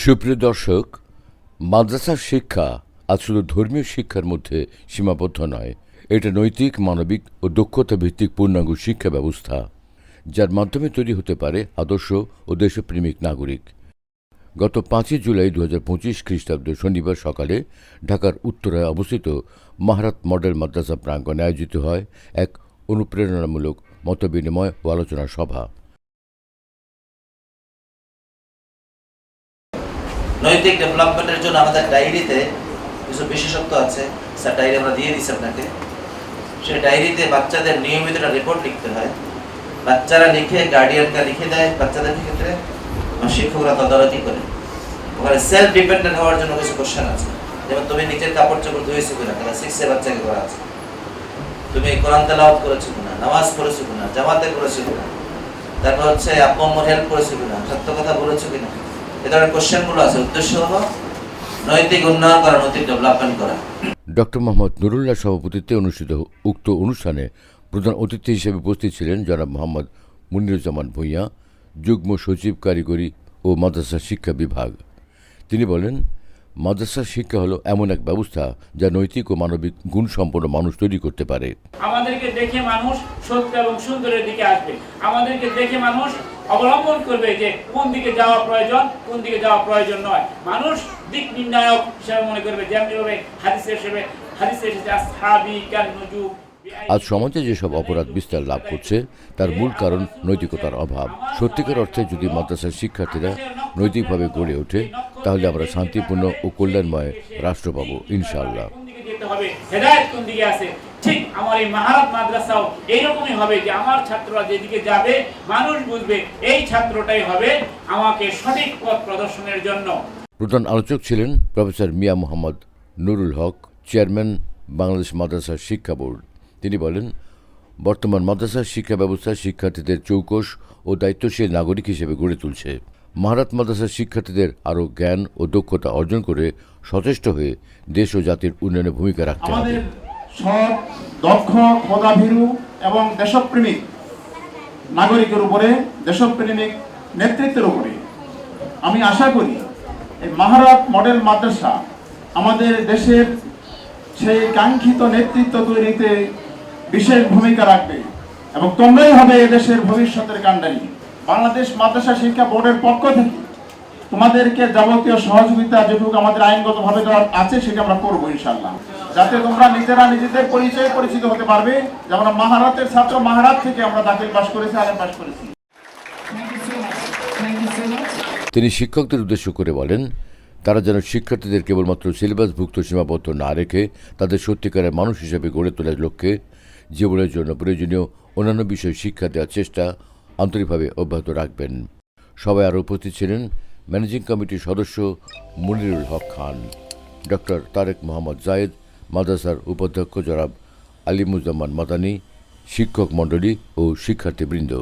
সুপ্রিয় দর্শক, মাদ্রাসার শিক্ষা আজ শুধু ধর্মীয় শিক্ষার মধ্যে সীমাবদ্ধ নয়, এটা নৈতিক, মানবিক ও দক্ষতা ভিত্তিক পূর্ণাঙ্গ শিক্ষা ব্যবস্থা, যার মাধ্যমে তৈরি হতে পারে আদর্শ ও দেশপ্রেমিক নাগরিক। গত পাঁচই জুলাই দু হাজার পঁচিশ খ্রিস্টাব্দ শনিবার সকালে ঢাকার উত্তরায় অবস্থিত মাহারাত মডেল মাদ্রাসা প্রাঙ্গণে আয়োজিত হয় এক অনুপ্রেরণামূলক মতবিনিময় ও আলোচনা সভা। নৈতিক ডেভেলপমেন্টের জন্য আমাদের ডায়েরিতে কিছু বিশেষত্ব আছে। স্যার ডায়েরি আমরা দিয়ে দিচ্ছি আপনাকে। সেই ডায়েরিতে বাচ্চাদের নিয়মিত একটা রিপোর্ট লিখতে হয়। বাচ্চারা লিখে গার্ডিয়ানকে লিখে দেয় বাচ্চাদের ক্ষেত্রে। শিক্ষকরা তদারকি করে। ওখানে সেলফ ডিপেন্ডেন্ট হওয়ার জন্য কিছু কোশ্চেন আছে। যেমন, তুমি নিজের কাপড় চোপড় ধুয়েছো কিনা? কেন? সিক্সে বাচ্চাকে করা আছে। তুমি কোরআন তেলাওয়াত করেছ কিনা? নামাজ পড়েছো কিনা? জামাতে করেছ কিনা? তারপর হচ্ছে, আব্বা হেল্প করেছ কিনা? সত্য কথা বলেছ কিনা? এ ধরনের কোশ্চেনগুলো আছে। উদ্দেশ্য হলো নৈতিক উন্নয়ন করা নৈতিক ডেভেলপমেন্ট করা। ডক্টর মোহাম্মদ নুরুল্লাহ সভাপতিত্বে অনুষ্ঠিত উক্ত অনুষ্ঠানে প্রধান অতিথি হিসেবে উপস্থিত ছিলেন জনাব মোহাম্মদ মুনিরুজ্জামান ভূঁইয়া যুগ্ম সচিব কারিগরি ও মাদ্রাসা শিক্ষা বিভাগ। তিনি বলেন মাদ্রাসা শিক্ষা হলো এমন এক ব্যবস্থা যা নৈতিক ও মানবিক গুণ সম্পন্ন মানুষ তৈরি করতে পারে। আমাদেরকে দেখে মানুষ সত্য এবং সুন্দরের দিকে আসবে। আমাদেরকে দেখে মানুষ অবলম্বন করবে যে কোন দিকে যাওয়া প্রয়োজন কোন দিকে যাওয়া প্রয়োজন নয়। মানুষ দিক নির্ণায়ক হিসাবে মনে করবে যেমনি ভাবে হাদিসে হিসেবে হাদিসে এসেছে আসহাবি কান নুজুম আজ সমাজে যেসব অপরাধ বিস্তার লাভ করছে তার মূল কারণ নৈতিকতার অভাব। সত্যিকার অর্থে যদি মাদ্রাসার শিক্ষার্থীরা নৈতিকভাবে গড়ে ওঠে তাহলে আমরা শান্তিপূর্ণ ও কল্যাণময় রাষ্ট্র পাবো ইনশাআল্লাহ। আমার এই মাহারাত মাদ্রাসাও এইরকমই হবে যে আমার ছাত্ররা যেদিকে যাবে মানুষ বুঝবে এই ছাত্রটাই হবে আমাকে সঠিক পথ প্রদর্শনের জন্য। প্রধান আলোচক ছিলেন প্রফেসর মিয়া মোহাম্মদ নুরুল হক চেয়ারম্যান বাংলাদেশ মাদ্রাসা শিক্ষা বোর্ড। তিনি বলেন বর্তমান মাদ্রাসা শিক্ষা ব্যবস্থা শিক্ষার্থীদের চৌকস ও দায়িত্বশীল নাগরিক হিসেবে গড়ে তুলছে। মহারাত মাদ্রাসার শিক্ষার্থীদের আরও জ্ঞান ও দক্ষতা অর্জন করে সচেষ্ট হয়ে দেশ ও জাতির উন্নয়নে ভূমিকা রাখতে হবে। সৎ, দক্ষ খোদাভীরু এবং দেশপ্রেমিক নাগরিকের উপরে, দেশপ্রেমিক নেতৃত্বের উপরে। আমি আশা করি এই মাহারাত মডেল মাদ্রাসা আমাদের দেশের সেই কাঙ্ক্ষিত নেতৃত্ব তৈরিতে বিশেষ ভূমিকা রাখবে এবং তোমরাই হবে এদেশের ভবিষ্যতের কাণ্ডারি। বাংলাদেশ মাদ্রাসা শিক্ষা বোর্ডের পক্ষ থেকে তোমাদেরকে যাবতীয় সহযোগিতা যেটুকু আমাদের আইনগতভাবে দেওয়ার আছে সেটা আমরা করব ইনশাল্লাহ যাতে তোমরা নিজেরা নিজেদের পরিচয়ে পরিচিত হতে পারবে। যেমন মাহারাতের ছাত্র মাহারাত থেকে আমরা দাখিল পাশ করেছি, আলেম পাশ করেছি। তিনি শিক্ষকদের উদ্দেশ্য করে বলেন, তারা যেন শিক্ষার্থীদের কেবলমাত্র সিলেবাসভুক্ত সীমাবদ্ধ না রেখে তাদের সত্যিকারের মানুষ হিসেবে গড়ে তোলার লক্ষ্যে জীবনের জন্য প্রয়োজনীয় অন্যান্য বিষয় শিক্ষা দেওয়ার চেষ্টা আন্তরিকভাবে অব্যাহত রাখবেন। সবাই আরও উপস্থিত ছিলেন ম্যানেজিং কমিটির সদস্য মনিরুল হক খান, ডক্টর তারেক মোহাম্মদ জায়েদ মাদ্রাসার উপাধ্যক্ষ জনাব আলিমুজ্জামান মাদানী শিক্ষক মণ্ডলী ও শিক্ষার্থীবৃন্দ।